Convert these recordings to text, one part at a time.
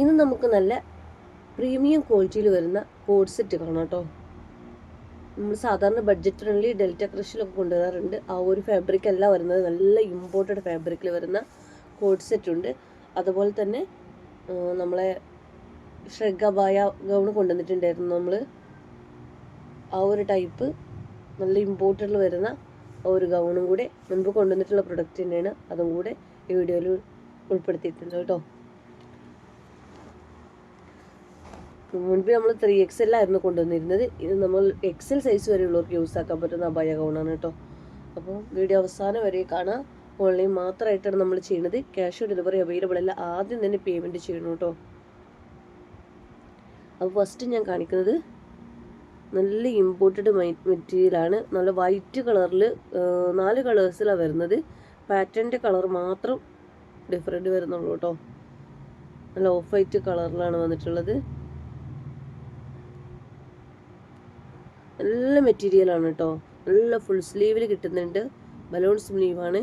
ഇന്ന് നമുക്ക് നല്ല പ്രീമിയം ക്വാളിറ്റിയിൽ വരുന്ന കോഡ് സെറ്റ് കാണാം കേട്ടോ. നമ്മൾ സാധാരണ ബഡ്ജറ്റ് ഫ്രണ്ട്ലി ഡെൽറ്റ ക്രഷിലൊക്കെ കൊണ്ടുവരാറുണ്ട്. ആ ഒരു ഫാബ്രിക് അല്ല വരുന്നത്. നല്ല ഇമ്പോർട്ടഡ് ഫാബ്രിക്കിൽ വരുന്ന കോഡ് സെറ്റ് ഉണ്ട്. അതുപോലെ തന്നെ നമ്മളെ ഷ്രഗബായ ഗൗൺ കൊണ്ടുവന്നിട്ടുണ്ടായിരുന്നു നമ്മൾ ആ ഒരു ടൈപ്പ് നല്ല ഇമ്പോർട്ടഡിൽ വരുന്ന ഒരു ഗൗണും കൂടെ മുൻപ് കൊണ്ടുവന്നിട്ടുള്ള പ്രൊഡക്റ്റ് തന്നെയാണ്. അതും കൂടെ ഈ വീഡിയോയിൽ ഉൾപ്പെടുത്തിയിട്ടുണ്ട് കേട്ടോ. മുൻപ് നമ്മൾ ത്രീ എക്സ് ആയിരുന്നു കൊണ്ടുവന്നിരുന്നത്. ഇത് നമ്മൾ എക്സൽ സൈസ് വരെയുള്ളവർക്ക് യൂസ് ആക്കാൻ പറ്റുന്ന അബായ ഗൗണാണ് കേട്ടോ. അപ്പോൾ വീഡിയോ അവസാനം വരെ കാണാം ഓൺലൈൻ മാത്രമായിട്ടാണ് നമ്മൾ ചെയ്യുന്നത് ക്യാഷ് ഓൺ ഡെലിവറി അവൈലബിൾ അല്ല. ആദ്യം തന്നെ പേയ്മെന്റ് ചെയ്യണം കേട്ടോ. അപ്പോൾ ഫസ്റ്റ് ഞാൻ കാണിക്കുന്നത് നല്ല ഇമ്പോർട്ടഡ് മെറ്റീരിയലാണ് നല്ല വൈറ്റ് കളറിൽ നാല് കളേഴ്സിലാണ് വരുന്നത്. പാറ്റേണിന്റെ കളർ മാത്രം ഡിഫറെന്റ് വരുന്നുള്ളൂ കേട്ടോ. നല്ല ഓഫ് വൈറ്റ് കളറിലാണ് വന്നിട്ടുള്ളത്. നല്ല മെറ്റീരിയലാണ് കേട്ടോ നല്ല ഫുൾ സ്ലീവിൽ കിട്ടുന്നുണ്ട്. ബലൂൺ സ്ലീവാണ്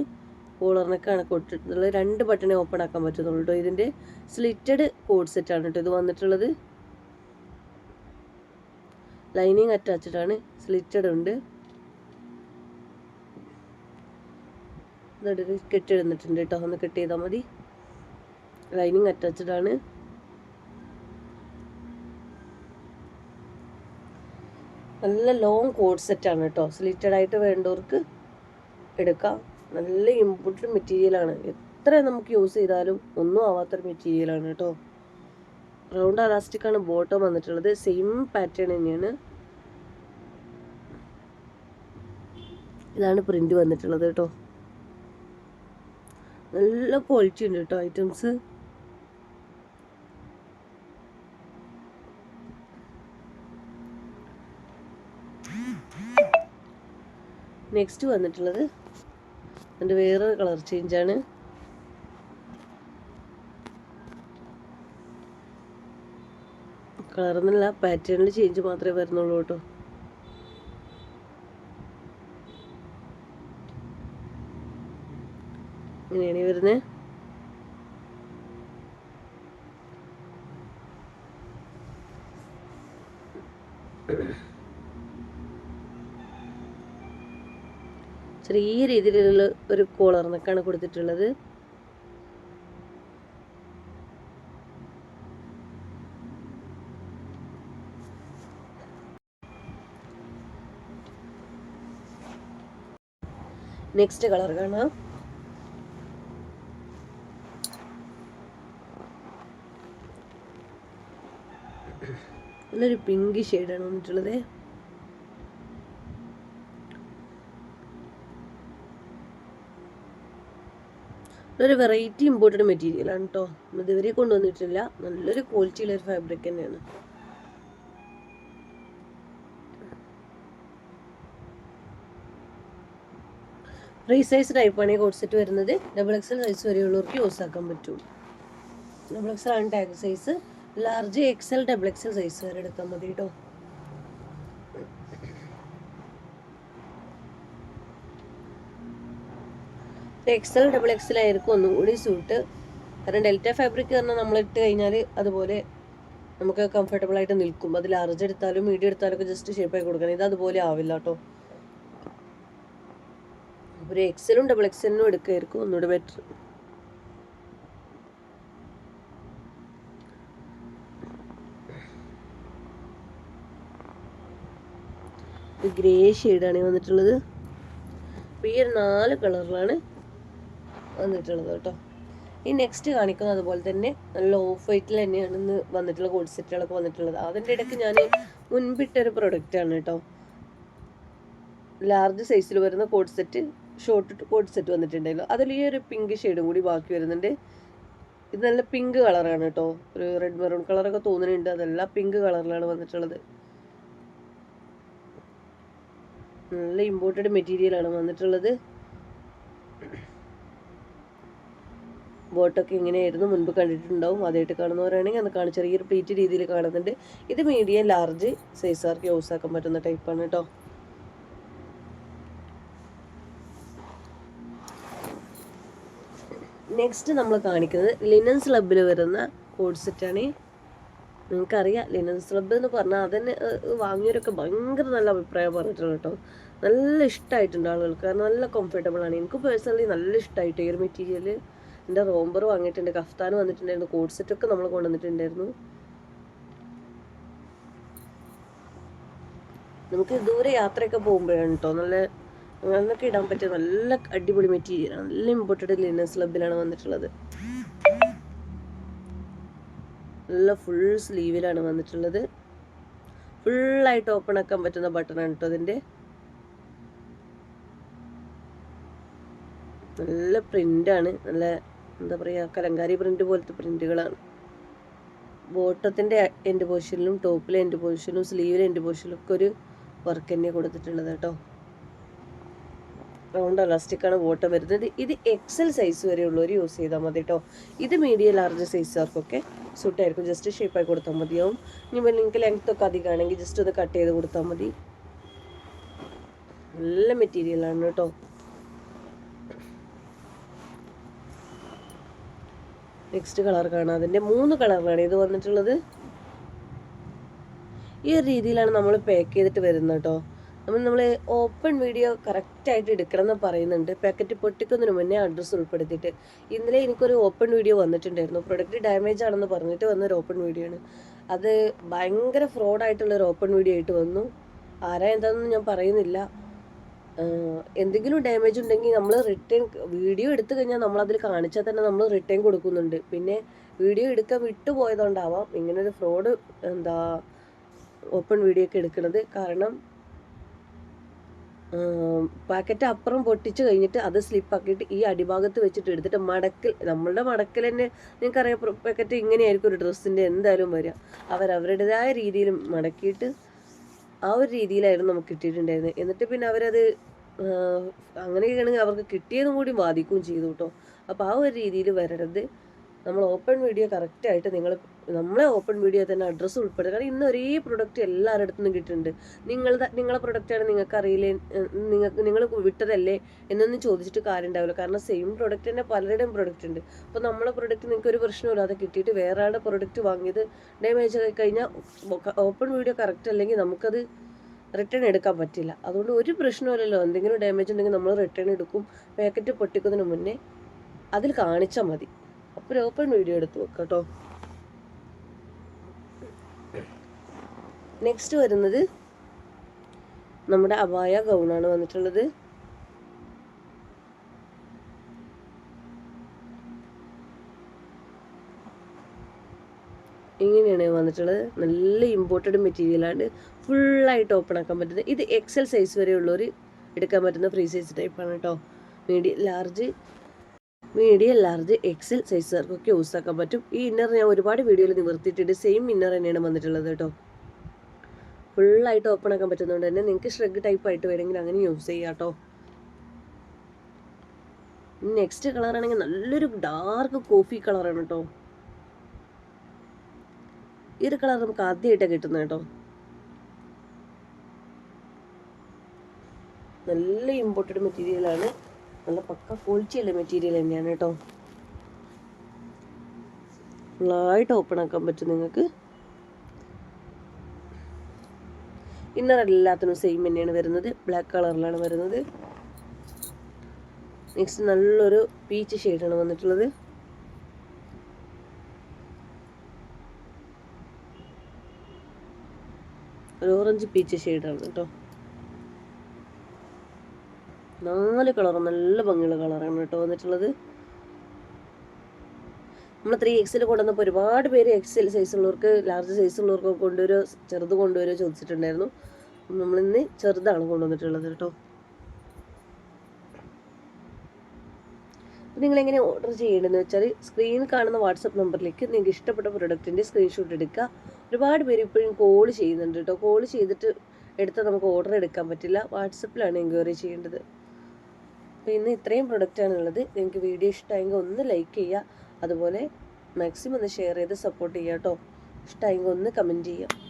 കോളറിനൊക്കെയാണ് കൊടുത്തിട്ടുള്ളത്. രണ്ട് ബട്ടണേ ഓപ്പൺ ആക്കാൻ പറ്റുന്നുള്ളൂ കേട്ടോ ഇതിന്റെ സ്ലിറ്റഡ് കോഡ് സെറ്റാണ് കേട്ടോ ഇത് വന്നിട്ടുള്ളത്. ലൈനിങ് അറ്റാച്ച്ഡ് ആണ്. സ്ലിറ്റഡ് ഉണ്ട്. കെട്ടിടുന്നിട്ടുണ്ട് കേട്ടോ ഒന്ന് കെട്ട് ചെയ്താൽ മതി ലൈനിങ് അറ്റാച്ച്ഡ് നല്ല ലോങ് കോഡ് സെറ്റാണ് കേട്ടോ സ്ലിറ്റഡ് ആയിട്ട് വേണ്ടവർക്ക് എടുക്കാം. നല്ല ഇമ്പോർട്ടന്റ് മെറ്റീരിയലാണ് എത്ര നമുക്ക് യൂസ് ചെയ്താലും ഒന്നും ആവാത്തൊരു മെറ്റീരിയലാണ് കേട്ടോ റൗണ്ട് അലാസ്റ്റിക് ആണ് ബോട്ടം വന്നിട്ടുള്ളത്. സെയിം പാറ്റേൺ തന്നെയാണ്. ഇതാണ് പ്രിന്റ് വന്നിട്ടുള്ളത് കേട്ടോ നല്ല ക്വാളിറ്റി ഉണ്ട് കേട്ടോ ഐറ്റംസ് നെക്സ്റ്റ് വന്നിട്ടുള്ളത്. അതിന്റെ വേറൊരു കളർ ചേഞ്ചാണ് കളറെന്നല്ല പാറ്റേണിൽ ചേഞ്ച് മാത്രമേ വരുന്നുള്ളൂ കേട്ടോ. ഇങ്ങനെയാണ് വരുന്നത്. ചെറിയ രീതിയിലുള്ള ഒരു കോളറിനൊക്കെയാണ് കൊടുത്തിട്ടുള്ളത്. നെക്സ്റ്റ് കളർ കാണാം. നല്ലൊരു പിങ്ക് ഷെയ്ഡാണ് വന്നിട്ടുള്ളത്. നല്ലൊരു വെറൈറ്റി ഇമ്പോർട്ടഡ് മെറ്റീരിയലാണ് കേട്ടോ ഇതുവരെ കൊണ്ടുവന്നിട്ടില്ല. നല്ലൊരു ക്വാളിറ്റിയുള്ള ഒരു ഫാബ്രിക് തന്നെയാണ്. ഫ്രീ സൈസ് ടൈപ്പാണ് ഈ കോഡ്സെറ്റ് വരുന്നത്. ഡബിൾ എക്സൽ സൈസ് വരെയുള്ളവർക്ക് യൂസ് ആക്കാൻ പറ്റും. ഡബിൾ എക്സൽ ആണ് tag size large XL double XL size വരെ എടുക്കാൻ മതി കേട്ടോ എക്സൽ ഡബിൾ എക്സൽ ആയിരിക്കും ഒന്നും കൂടി സൂട്ട് കാരണം ഡെൽറ്റ ഫാബ്രിക് പറഞ്ഞാൽ നമ്മൾ ഇട്ട് കഴിഞ്ഞാൽ അതുപോലെ നമുക്ക് കംഫർട്ടബിൾ ആയിട്ട് നിൽക്കും. അത് ലാർജ് എടുത്താലും മീഡിയം എടുത്താലും ഒക്കെ ജസ്റ്റ് ഷേപ്പ് ആയി കൊടുക്കണം. ഇത് അതുപോലെ ആവില്ല കേട്ടോ ഒരു എക്സലും ഡബിൾ എക്സലിനും എടുക്കുമായിരിക്കും ഒന്നുകൂടി ബെറ്റർ ഗ്രേ ഷെയ്ഡാണ് വന്നിട്ടുള്ളത്. അപ്പോൾ ഈ ഒരു നാല് കളറിലാണ് വന്നിട്ടുള്ളത് കേട്ടോ. ഈ നെക്സ്റ്റ് കാണിക്കുന്നത് അതുപോലെ തന്നെ നല്ല ഓഫ് വൈറ്റിൽ തന്നെയാണ് ഇന്ന് വന്നിട്ടുള്ള കോഡ് സെറ്റുകളൊക്കെ വന്നിട്ടുള്ളത്. അതിന്റെ ഇടയ്ക്ക് ഞാൻ മുൻപിട്ടൊരു പ്രൊഡക്റ്റാണ് കേട്ടോ. ലാർജ് സൈസിൽ വരുന്ന coord set short coord set വന്നിട്ടുണ്ടല്ലോ അതിൽ ഈ ഒരു പിങ്ക് ഷെയ്ഡും കൂടി ബാക്കി വരുന്നുണ്ട്. ഇത് നല്ല പിങ്ക് കളറാണ് കേട്ടോ. ഒരു റെഡ് മെറൂൺ കളറൊക്കെ തോന്നുന്നുണ്ട്. അതെല്ലാം പിങ്ക് കളറിലാണ് വന്നിട്ടുള്ളത്. നല്ല ഇമ്പോർട്ടഡ് മെറ്റീരിയലാണ് വന്നിട്ടുള്ളത്. ബോട്ടൊക്കെ ഇങ്ങനെയായിരുന്നു മുൻപ് കണ്ടിട്ടുണ്ടാവും. ആദ്യമായിട്ട് കാണുന്നവരാണെങ്കിൽ അത് കാണും. ചെറിയൊരു പ്ലീറ്റ് രീതിയിൽ കാണുന്നുണ്ട്. ഇത് മീഡിയം ലാർജ് സൈസാർക്ക് യൂസ് ആക്കാൻ പറ്റുന്ന ടൈപ്പാണ് കേട്ടോ നെക്സ്റ്റ് നമ്മൾ കാണിക്കുന്നത് ലിനൻസ് ക്ലബിൽ വരുന്ന കോഡ് സെറ്റാണ് നിങ്ങൾക്കറിയാം ലിനൻസ് ക്ലബ് എന്ന് പറഞ്ഞാൽ അതന്നെ വാങ്ങിയവരൊക്കെ ഭയങ്കര നല്ല അഭിപ്രായം പറഞ്ഞിട്ടുണ്ട് കേട്ടോ നല്ല ഇഷ്ടമായിട്ടുണ്ട് ആളുകൾക്ക്. കാരണം നല്ല കംഫർട്ടബിൾ ആണ്. എനിക്ക് പേഴ്സണലി നല്ല ഇഷ്ടമായിട്ട് ഈ ഒരു മെറ്റീരിയൽ എന്റെ റോംബർ വാങ്ങിയിട്ടുണ്ട്. കഫ്താൻ വന്നിട്ടുണ്ടായിരുന്നു. കോഡ് സെറ്റൊക്കെ നമ്മൾ കൊണ്ടുവന്നിട്ടുണ്ടായിരുന്നു. നമുക്ക് ദൂരെ യാത്രയൊക്കെ പോകുമ്പോഴാണ് കേട്ടോ നല്ല അങ്ങനൊക്കെ ഇടാൻ പറ്റിയ നല്ല അടിപൊളി മെറ്റീരിയൽ നല്ല ഇമ്പോർട്ടഡ് ലിനസ് ക്ലബിലാണ് വന്നിട്ടുള്ളത്. നല്ല ഫുൾ സ്ലീവിലാണ് വന്നിട്ടുള്ളത്. ഫുള്ളായിട്ട് ഓപ്പൺ ആക്കാൻ പറ്റുന്ന ബട്ടണാണ് കേട്ടോ അതിന്റെ നല്ല പ്രിന്റാണ് നല്ല എന്താ പറയുക കലങ്കാരി പ്രിന്റ് പോലത്തെ പ്രിന്റുകളാണ് ബോട്ടത്തിന്റെ എൻഡ് പൊസിഷനിലും ടോപ്പിലെ എൻഡ് പൊസിഷനിലും സ്ലീവിലെ എൻഡ് പൊസിഷനിലും ഒക്കെ ഒരു വർക്ക് തന്നെ കൊടുത്തിട്ടുള്ളത് കേട്ടോ. റൗണ്ട് അലാസ്റ്റിക്കാണ് ബോട്ടം വരുന്നത്. ഇത് എക്സൽ സൈസ് വരെ ഉള്ളവർ യൂസ് ചെയ്താൽ മതി കേട്ടോ. ഇത് മീഡിയം ലാർജ് സൈസുകാർക്കൊക്കെ സൂട്ടായിരിക്കും ജസ്റ്റ് ഷേപ്പായി കൊടുത്താൽ മതിയാവും. ഇനി നിങ്ങൾക്ക് ലെങ്ത് ഒക്കെ അധികമാണെങ്കിൽ ജസ്റ്റ് ഒന്ന് കട്ട് ചെയ്ത് കൊടുത്താൽ മതി. നല്ല മെറ്റീരിയലാണ് കേട്ടോ. നെക്സ്റ്റ് കളർ കാണാം. അതിന്റെ മൂന്ന് കളറിലാണ് ഇത് വന്നിട്ടുള്ളത്? ഈ ഒരു രീതിയിലാണ് നമ്മൾ പാക്ക് ചെയ്തിട്ട് വരുന്നത് കേട്ടോ നമ്മൾ നമ്മൾ ഓപ്പൺ വീഡിയോ കറക്റ്റായിട്ട് എടുക്കണം എന്ന് പറയുന്നുണ്ട്. പാക്കറ്റ് പൊട്ടിക്കുന്നതിന് മുന്നേ അഡ്രസ്സ് ഉൾപ്പെടുത്തിയിട്ട്. ഇന്നലെ എനിക്കൊരു ഓപ്പൺ വീഡിയോ വന്നിട്ടുണ്ടായിരുന്നു. പ്രൊഡക്റ്റ് ഡാമേജ് ആണെന്ന് പറഞ്ഞിട്ട് വന്നൊരു ഓപ്പൺ വീഡിയോ ആണ്. അത് ഭയങ്കര ഫ്രോഡായിട്ടുള്ളൊരു ഓപ്പൺ വീഡിയോ ആയിട്ട് വന്നു. ആരാ എന്താണെന്ന് ഞാൻ പറയുന്നില്ല. എന്തെങ്കിലും ഡാമേജ് ഉണ്ടെങ്കിൽ നമ്മൾ റിട്ടേൺ വീഡിയോ എടുത്തു കഴിഞ്ഞാൽ നമ്മളതിൽ കാണിച്ചാൽ തന്നെ നമ്മൾ റിട്ടേൺ കൊടുക്കുന്നുണ്ട്. പിന്നെ വീഡിയോ എടുക്കാൻ വിട്ടുപോയതുകൊണ്ടാവാം ഇങ്ങനൊരു ഫ്രോഡ് എന്താ ഓപ്പൺ വീഡിയോ ഒക്കെ എടുക്കുന്നത്. കാരണം പാക്കറ്റ് അപ്പുറം പൊട്ടിച്ച് കഴിഞ്ഞിട്ട് അത് സ്ലിപ്പാക്കിയിട്ട് ഈ അടിഭാഗത്ത് വെച്ചിട്ട് എടുത്തിട്ട് മടക്കിൽ നമ്മളുടെ മടക്കൽ തന്നെ നിങ്ങൾക്കറിയാം പാക്കറ്റ് ഇങ്ങനെയായിരിക്കും ഒരു ഡ്രസ്സിന്റെ എന്തായാലും വരിക. അവരവരുടേതായ രീതിയിൽ മടക്കിയിട്ട് ആ ഒരു രീതിയിലായിരുന്നു നമുക്ക് കിട്ടിയിട്ടുണ്ടായിരുന്നത്. എന്നിട്ട് പിന്നെ അവരത് അങ്ങനെയൊക്കെയാണെങ്കിൽ അവർക്ക് കിട്ടിയതും കൂടി ബാധിക്കുകയും ചെയ്തു കേട്ടോ. അപ്പോൾ ആ ഒരു രീതിയിൽ വരരുത്. നമ്മൾ ഓപ്പൺ വീഡിയോ കറക്റ്റായിട്ട് നിങ്ങൾ നമ്മളെ ഓപ്പൺ വീഡിയോ തന്നെ അഡ്രസ്സ് ഉൾപ്പെടുത്തുക. കാരണം ഇന്ന് ഒരേ പ്രൊഡക്റ്റ് എല്ലാവരുടെ അടുത്തും കിട്ടുന്നുണ്ട് നിങ്ങളുടെ നിങ്ങളെ പ്രൊഡക്റ്റാണ് നിങ്ങൾക്ക് അറിയില്ലേ നിങ്ങൾക്ക് നിങ്ങൾ വിട്ടതല്ലേ എന്നൊന്നും ചോദിച്ചിട്ട് കാര്യം ഉണ്ടാവില്ല. കാരണം സെയിം പ്രൊഡക്റ്റ് തന്നെ പലരുടെയും പ്രൊഡക്റ്റ് ഉണ്ട്. അപ്പോൾ നമ്മളെ പ്രൊഡക്റ്റ് നിങ്ങൾക്ക് ഒരു പ്രശ്നമില്ലാതെ കിട്ടിയിട്ട് വേറെ ആളുടെ പ്രൊഡക്റ്റ് വാങ്ങിയത് ഡാമേജ് ആയി കഴിഞ്ഞാൽ ഓപ്പൺ വീഡിയോ കറക്റ്റ് അല്ലെങ്കിൽ നമുക്കത് റിട്ടേൺ എടുക്കാൻ പറ്റില്ല. അതുകൊണ്ട് ഒരു പ്രശ്നമില്ലല്ലോ എന്തെങ്കിലും ഡാമേജ് ഉണ്ടെങ്കിൽ നമ്മൾ റിട്ടേൺ എടുക്കും. പാക്കറ്റ് പൊട്ടിക്കുന്നതിന് മുന്നേ അതിൽ കാണിച്ചാൽ മതി. ഒരു ഓപ്പൺ വീഡിയോ എടുത്ത് വെക്കാം കേട്ടോ നെക്സ്റ്റ് വരുന്നത് നമ്മുടെ അബായ ഗൗണാണ് വന്നിട്ടുള്ളത്. ഇങ്ങനെയാണ് വന്നിട്ടുള്ളത്. നല്ല ഇമ്പോർട്ടഡ് മെറ്റീരിയലാണ് ഫുള്ളായിട്ട് ഓപ്പൺ ആക്കാൻ പറ്റുന്നത്. ഇത് എക്സൽ സൈസ് വരെ ഉള്ളവർ എടുക്കാൻ പറ്റുന്ന ഫ്രീ സൈസ് ടൈപ്പാണ് കേട്ടോ medium large medium large XL സൈസുകാർക്കൊക്കെ use ആക്കാൻ പറ്റും. ഈ ഇന്നർ ഞാൻ ഒരുപാട് വീഡിയോയിൽ നിവർത്തിയിട്ടുണ്ട് സെയിം ഇന്നർ തന്നെയാണ് വന്നിട്ടുള്ളത് കേട്ടോ. ഫുള്ളായിട്ട് ഓപ്പൺ ആക്കാൻ പറ്റുന്നതുകൊണ്ട് തന്നെ നിങ്ങൾക്ക് ഷ്രഗ് ടൈപ്പ് ആയിട്ട് വേണമെങ്കിൽ അങ്ങനെ യൂസ് ചെയ്യാം കേട്ടോ. നെക്സ്റ്റ് കളർ ആണെങ്കിൽ നല്ലൊരു ഡാർക്ക് കോഫി കളറാണ് കേട്ടോ. ഈ ഒരു കളർ നമുക്ക് ആദ്യമായിട്ടാണ് കിട്ടുന്നത് കേട്ടോ. നല്ല ഇമ്പോർട്ടഡ് മെറ്റീരിയലാണ് നല്ല പക്ക ക്വാളിറ്റിയുള്ള മെറ്റീരിയൽ തന്നെയാണ് കേട്ടോ ഫുള്ളായിട്ട് ഓപ്പൺ ആക്കാൻ പറ്റും നിങ്ങൾക്ക്. ഇന്നർ എല്ലാത്തിനും സെയിം തന്നെയാണ് വരുന്നത്. ബ്ലാക്ക് കളറിലാണ് വരുന്നത്. നെക്സ്റ്റ് നല്ലൊരു പീച്ച് ഷെയ്ഡാണ് വന്നിട്ടുള്ളത്. ഒരു ഓറഞ്ച് പീച്ച് ഷെയ്ഡാണ് കേട്ടോ നാല് കളറും നല്ല ഭംഗിയുള്ള കളറാണ് കേട്ടോ വന്നിട്ടുള്ളത്. നമ്മൾ ത്രീ എക്സിൽ കൊണ്ടുവന്നപ്പോൾ ഒരുപാട് പേര് എക്സിൽ സൈസ് ഉള്ളവർക്ക് ലാർജ് സൈസ് ഉള്ളവർക്ക് കൊണ്ടുവരുമോ ചെറുത് കൊണ്ടുവരുമോ ചോദിച്ചിട്ടുണ്ടായിരുന്നു. നമ്മളിന്ന് ചെറുതാണ് കൊണ്ടുവന്നിട്ടുള്ളത് കേട്ടോ. നിങ്ങൾ എങ്ങനെ ഓർഡർ ചെയ്യേണ്ടതെന്ന് വെച്ചാൽ സ്ക്രീനിൽ കാണുന്ന വാട്സപ്പ് നമ്പറിലേക്ക് നിങ്ങൾക്ക് ഇഷ്ടപ്പെട്ട പ്രൊഡക്റ്റിന്റെ സ്ക്രീൻഷോട്ട് എടുക്കുക. ഒരുപാട് പേര് ഇപ്പോഴും കോൾ ചെയ്യുന്നുണ്ട് കേട്ടോ. കോൾ ചെയ്തിട്ട് എടുത്താൽ നമുക്ക് ഓർഡർ എടുക്കാൻ പറ്റില്ല. വാട്സപ്പിലാണ് എൻക്വയറി ചെയ്യേണ്ടത്. അപ്പോൾ ഇന്ന് ഇത്രയും പ്രൊഡക്റ്റാണ് ഉള്ളത് നിങ്ങൾക്ക് വീഡിയോ ഇഷ്ടമായെങ്കിൽ ഒന്ന് ലൈക്ക് ചെയ്യുക. അതുപോലെ മാക്സിമം ഒന്ന് ഷെയർ ചെയ്ത് സപ്പോർട്ട് ചെയ്യുക കേട്ടോ. ഇഷ്ടമായെങ്കിൽ ഒന്ന് കമന്റ് ചെയ്യുക.